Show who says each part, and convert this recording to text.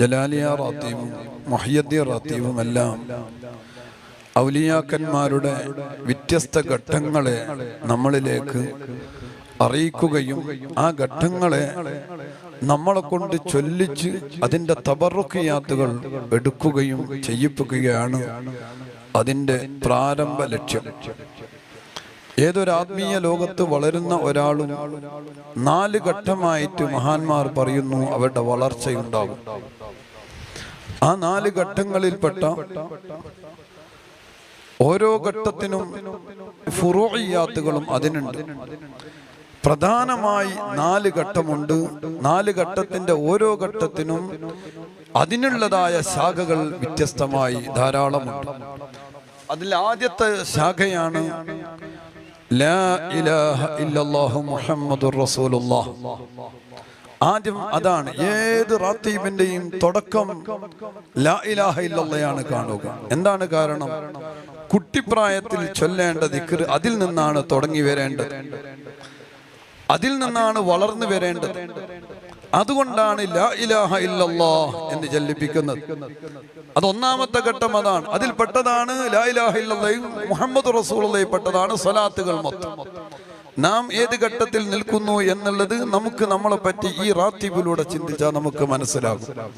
Speaker 1: ജലാലിയ റാത്തീവും മുഹിയദ്ദീ റാത്തീവും എല്ലാം ഔലിയാക്കന്മാരുടെ വ്യത്യസ്ത ഘട്ടങ്ങളെ നമ്മളിലേക്ക് അറിയിക്കുകയും ആ ഘട്ടങ്ങളെ നമ്മളെ കൊണ്ട് ചൊല്ലിച്ച് അതിന്റെ തബറുക്കിയാത്തുകൾ എടുക്കുകയും ചെയ്യിപ്പിക്കുകയാണ് അതിന്റെ പ്രാരംഭ ലക്ഷ്യം. ഏതൊരു ആത്മീയ ലോകത്ത് വളരുന്ന ഒരാളും നാല് ഘട്ടമായിട്ട് മഹാന്മാർ പറയുന്നു അവരുടെ വളർച്ചയുണ്ടാകും. ആ നാല് ഘട്ടങ്ങളിൽപ്പെട്ട ഓരോ ഘട്ടത്തിനും ഫുറോയാത്തുകളും അതിനുണ്ട്. പ്രധാനമായി നാല് ഘട്ടമുണ്ട്. നാല് ഘട്ടത്തിന്റെ ഓരോ ഘട്ടത്തിനും അതിനുള്ളതായ ശാഖകൾ വ്യത്യസ്തമായി ധാരാളമുണ്ട്. അതിൽ ആദ്യത്തെ ശാഖയാണ് ആദ്യം അതാണ് ഏത് റാത്തീബിന്റെയും തുടക്കം ലാ ഇലാഹ കാണുക. എന്താണ് കാരണം? കുട്ടിപ്രായത്തിൽ ചൊല്ലേണ്ട ദിക്ർ അതിൽ നിന്നാണ് തുടങ്ങി വരേണ്ടത്. അതിൽ നിന്നാണ് വളർന്നു വരേണ്ടത്. അതുകൊണ്ടാണ് ഇലാഹ ഇല്ലല്ലാ എന്ന് ചൊല്ലിപ്പിക്കുന്നത്. അത് ഒന്നാമത്തെ ഘട്ടം അതാണ്. അതിൽ പെട്ടതാണ് ലാ ഇലാഹ മുഹമ്മദ് റസൂളയും പെട്ടതാണ് സ്വലാത്തുകൾ മൊത്തം. നാം ഏത് ഘട്ടത്തിൽ നിൽക്കുന്നു എന്നുള്ളത് നമുക്ക് നമ്മളെ പറ്റി ഈ റാത്തിബിലൂടെ ചിന്തിച്ചാൽ നമുക്ക് മനസ്സിലാകും.